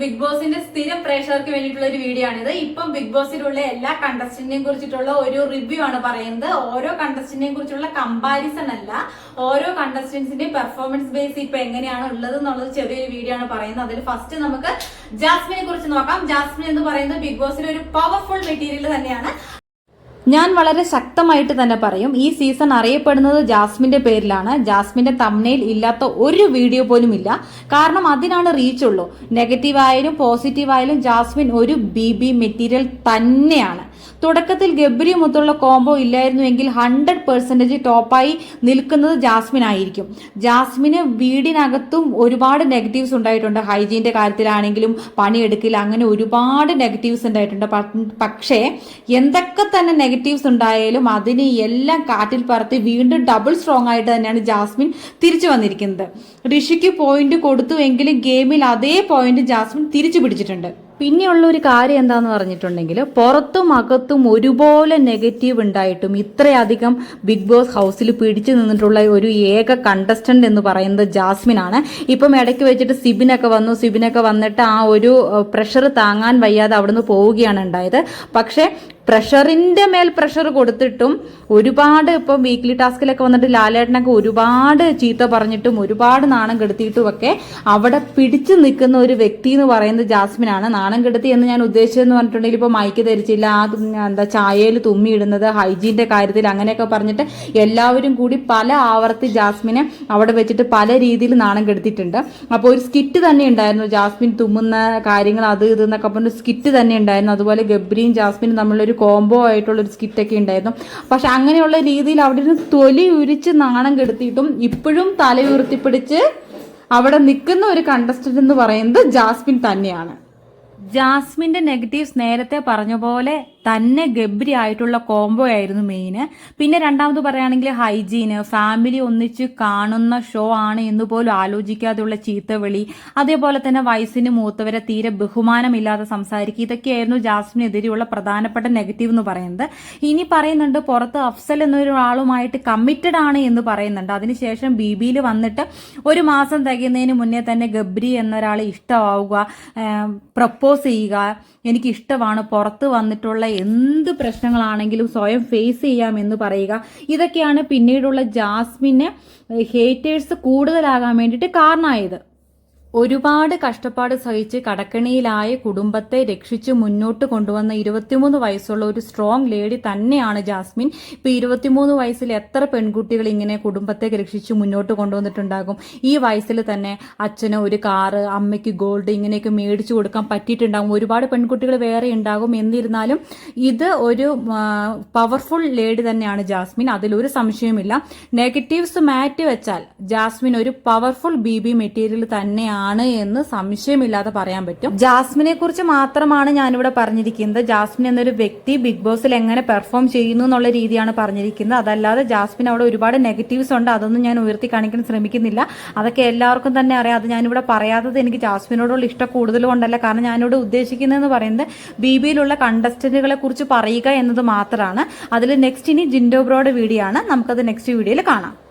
Big ബോസിന്റെ സ്ഥിരം പ്രേക്ഷകർക്ക് വേണ്ടിയിട്ടുള്ള ഒരു വീഡിയോ ആണിത്. ഇപ്പം ബിഗ് ബോസിലുള്ള എല്ലാ കണ്ടസ്റ്റന്റിനെയും കുറിച്ചിട്ടുള്ള ഒരു റിവ്യൂ ആണ് പറയുന്നത്. ഓരോ കണ്ടസ്റ്റന്റിനെയും കുറിച്ചുള്ള കമ്പാരിസൺ അല്ല. ഓരോ കണ്ടസ്റ്റന്റ്സിന്റെ പെർഫോമൻസ് ബേസ് ഇപ്പൊ എങ്ങനെയാണ് ഉള്ളത് എന്നുള്ളത് ചെറിയൊരു വീഡിയോ ആണ് പറയുന്നത്. അതിൽ ഫസ്റ്റ് നമുക്ക് ജാസ്മിനെ കുറിച്ച് നോക്കാം. ജാസ്മിൻ എന്ന് പറയുന്നത് ബിഗ് ബോസിലെ ഒരു പവർഫുൾ മെറ്റീരിയൽ തന്നെയാണ്. ഞാൻ വളരെ ശക്തമായിട്ട് തന്നെ പറയും ഈ സീസൺ അറിയപ്പെടുന്നത് ജാസ്മിന്റെ പേരിലാണ്. ജാസ്മിന്റെ തമ്മനയിൽ ഇല്ലാത്ത ഒരു വീഡിയോ പോലും ഇല്ല. കാരണം അതിനാണ് റീച്ച് ഉള്ളൂ. നെഗറ്റീവ് ആയാലും പോസിറ്റീവ് ആയാലും ജാസ്മിൻ ഒരു ബി ബി മെറ്റീരിയൽ തന്നെയാണ്. തുടക്കത്തിൽ ഗബ്രി മൊത്തമുള്ള കോംബോ ഇല്ലായിരുന്നുവെങ്കിൽ ഹൺഡ്രഡ് പെർസെന്റേജ് ടോപ്പായി നിൽക്കുന്നത് ജാസ്മിൻ ആയിരിക്കും. ജാസ്മിന് വീടിനകത്തും ഒരുപാട് നെഗറ്റീവ്സ് ഉണ്ടായിട്ടുണ്ട്. ഹൈജീന്റെ കാര്യത്തിലാണെങ്കിലും പണിയെടുക്കില്ല അങ്ങനെ ഒരുപാട് നെഗറ്റീവ്സ് ഉണ്ടായിട്ടുണ്ട്. പക്ഷേ എന്തൊക്കെ തന്നെ നെഗറ്റീവ്സ് ഉണ്ടായാലും അതിനെ എല്ലാം കാറ്റിൽ പറത്തി വീണ്ടും ഡബിൾ സ്ട്രോങ് ആയിട്ട് തന്നെയാണ് ജാസ്മിൻ തിരിച്ചു വന്നിരിക്കുന്നത്. ഋഷിക്ക് പോയിന്റ് കൊടുത്തു എങ്കിലും ഗെയിമിൽ അതേ പോയിന്റ് ജാസ്മിൻ തിരിച്ചു പിടിച്ചിട്ടുണ്ട്. പിന്നെയുള്ള ഒരു കാര്യം എന്താന്ന് പറഞ്ഞിട്ടുണ്ടെങ്കിൽ പുറത്തും അകത്തും ഒരുപോലെ നെഗറ്റീവ് ഉണ്ടായിട്ടും ഇത്രയധികം ബിഗ് ബോസ് ഹൗസിൽ പിടിച്ചു നിന്നിട്ടുള്ള ഒരു ഏക കണ്ടസ്റ്റന്റ് എന്ന് പറയുന്നത് ജാസ്മിൻ ആണ്. ഇപ്പം ഇടയ്ക്ക് വെച്ചിട്ട് സിബിനൊക്കെ വന്നു. സിബിനൊക്കെ വന്നിട്ട് ആ ഒരു പ്രഷർ താങ്ങാൻ വയ്യാതെ അവിടുന്ന് പോവുകയാണ് ഉണ്ടായത്. പക്ഷേ പ്രഷറിന്റെ മേൽ പ്രഷർ കൊടുത്തിട്ടും ഒരുപാട് ഇപ്പം വീക്ക്ലി ടാസ്കിലൊക്കെ വന്നിട്ട് ലാലേട്ടനൊക്കെ ഒരുപാട് ചീത്ത പറഞ്ഞിട്ടും ഒരുപാട് നാണം കെടുത്തിയിട്ടും ഒക്കെ അവിടെ പിടിച്ചു നിൽക്കുന്ന ഒരു വ്യക്തി എന്ന് പറയുന്നത് ജാസ്മിനാണ്. നാണം കെടുത്തി എന്ന് ഞാൻ ഉദ്ദേശിച്ചതെന്ന് പറഞ്ഞിട്ടുണ്ടെങ്കിൽ ഇപ്പോൾ മൈക്ക് ധരിച്ചില്ല ആ എന്താ ചായയിൽ തുമ്മിയിടുന്നത് ഹൈജീന്റെ കാര്യത്തിൽ അങ്ങനെയൊക്കെ പറഞ്ഞിട്ട് എല്ലാവരും കൂടി പല ആവർത്തി ജാസ്മിനെ അവിടെ വെച്ചിട്ട് പല രീതിയിൽ നാണം കെടുത്തിയിട്ടുണ്ട്. അപ്പോൾ ഒരു സ്കിറ്റ് തന്നെ ഉണ്ടായിരുന്നു ജാസ്മിൻ തുമ്മുന്ന കാര്യങ്ങൾ അത് ഇത് എന്നൊക്കെ പറഞ്ഞിട്ട് സ്കിറ്റ് തന്നെ ഉണ്ടായിരുന്നു. അതുപോലെ ഗബ്രിയും ജാസ്മിനും തമ്മിലൊരു കോംബോ ആയിട്ടുള്ളൊരു സ്കിറ്റൊക്കെ ഉണ്ടായിരുന്നു. പക്ഷെ അങ്ങനെയുള്ള രീതിയിൽ അവിടെ ഇരുന്ന് തൊലി ഉരിച്ച് നാണം കെടുത്തിയിട്ടും ഇപ്പോഴും തല ഉയർത്തിപ്പിടിച്ച് അവിടെ നിൽക്കുന്ന ഒരു കണ്ടസ്റ്റന്റ് എന്ന് പറയുന്നത് ജാസ്മിൻ തന്നെയാണ്. ജാസ്മിന്റെ നെഗറ്റീവ്സ് നേരത്തെ പറഞ്ഞ പോലെ തന്നെ ഗബ്രി ആയിട്ടുള്ള കോംബോ ആയിരുന്നു മെയിന് പിന്നെ രണ്ടാമത് പറയുകയാണെങ്കിൽ ഹൈജീന് ഫാമിലി ഒന്നിച്ച് കാണുന്ന ഷോ ആണ് എന്ന് പോലും ആലോചിക്കാതെയുള്ള ചീത്തവിളി അതേപോലെ തന്നെ വയസ്സിന് മൂത്തവരെ തീരെ ബഹുമാനമില്ലാതെ സംസാരിക്കുക. ഇതൊക്കെയായിരുന്നു ജാസ്മിനെതിരെയുള്ള പ്രധാനപ്പെട്ട നെഗറ്റീവ് എന്ന് പറയുന്നത്. ഇനി പറയുന്നുണ്ട് പുറത്ത് അഫ്സൽ എന്നൊരാളുമായിട്ട് കമ്മിറ്റഡ് ആണ് എന്ന് പറയുന്നുണ്ട്. അതിനുശേഷം ബി ബിയിൽ വന്നിട്ട് ഒരു മാസം തികയുന്നതിന് മുന്നേ തന്നെ ഗബ്രി എന്നൊരാളെ ഇഷ്ടമാവുക പ്രപ്പോസ് ചെയ്യുക എനിക്ക് ഇഷ്ടമാണ് പുറത്ത് വന്നിട്ടുള്ള എന്ത് പ്രശ്നങ്ങളാണെങ്കിലും സ്വയം ഫേസ് ചെയ്യാം എന്ന് പറയുക. ഇതൊക്കെയാണ് പിന്നീടുള്ള ജാസ്മിന് ഹേറ്റേഴ്സ് കൂടുതലാകാൻ വേണ്ടിയിട്ട് കാരണമായത്. ഒരുപാട് കഷ്ടപ്പാട് സഹിച്ച് കടക്കണിയിലായ കുടുംബത്തെ രക്ഷിച്ച് മുന്നോട്ട് കൊണ്ടുവന്ന ഇരുപത്തിമൂന്ന് വയസ്സുള്ള ഒരു സ്ട്രോങ് ലേഡി തന്നെയാണ് ജാസ്മിൻ. ഇപ്പൊ ഇരുപത്തിമൂന്ന് വയസ്സിൽ എത്ര പെൺകുട്ടികൾ ഇങ്ങനെ കുടുംബത്തെ രക്ഷിച്ച് മുന്നോട്ട് കൊണ്ടുവന്നിട്ടുണ്ടാകും? ഈ വയസ്സിൽ തന്നെ അച്ഛന് ഒരു കാറ് അമ്മയ്ക്ക് ഗോൾഡ് ഇങ്ങനെയൊക്കെ മേടിച്ചു കൊടുക്കാൻ പറ്റിയിട്ടുണ്ടാകും. ഒരുപാട് പെൺകുട്ടികൾ വേറെ ഉണ്ടാകും. എന്നിരുന്നാലും ഇത് ഒരു പവർഫുൾ ലേഡി തന്നെയാണ് ജാസ്മിൻ. അതിലൊരു സംശയവുമില്ല. നെഗറ്റീവ്സ് മാറ്റി വെച്ചാൽ ജാസ്മിൻ ഒരു പവർഫുൾ ബി ബി മെറ്റീരിയൽ തന്നെയാണ് എന്ന് സംശയമില്ലാതെ പറയാൻ പറ്റും. ജാസ്മിനെ കുറിച്ച് മാത്രമാണ് ഞാനിവിടെ പറഞ്ഞിരിക്കുന്നത്. ജാസ്മിൻ എന്നൊരു വ്യക്തി ബിഗ് ബോസിൽ എങ്ങനെ പെർഫോം ചെയ്യുന്നു എന്നുള്ള രീതിയാണ് പറഞ്ഞിരിക്കുന്നത്. അതല്ലാതെ ജാസ്മിൻ അവിടെ ഒരുപാട് നെഗറ്റീവ്സ് ഉണ്ട്. അതൊന്നും ഞാൻ ഉയർത്തി കാണിക്കാൻ ശ്രമിക്കുന്നില്ല. അതൊക്കെ എല്ലാവർക്കും തന്നെ അറിയാം. അത് ഞാനിവിടെ പറയാത്തത് എനിക്ക് ജാസ്മിനോടുള്ള ഇഷ്ടം കൂടുതൽ കൊണ്ടല്ല. കാരണം ഞാനിവിടെ ഉദ്ദേശിക്കുന്നതെന്ന് പറയുന്നത് ബി ബിയിലുള്ള കണ്ടസ്റ്റന്റുകളെ കുറിച്ച് പറയുക എന്നത് മാത്രമാണ്. അതിൽ നെക്സ്റ്റ് ഇനി ജിൻഡോ ബ്രോയുടെ വീഡിയോ ആണ്. നമുക്കത് നെക്സ്റ്റ് വീഡിയോയിൽ കാണാം.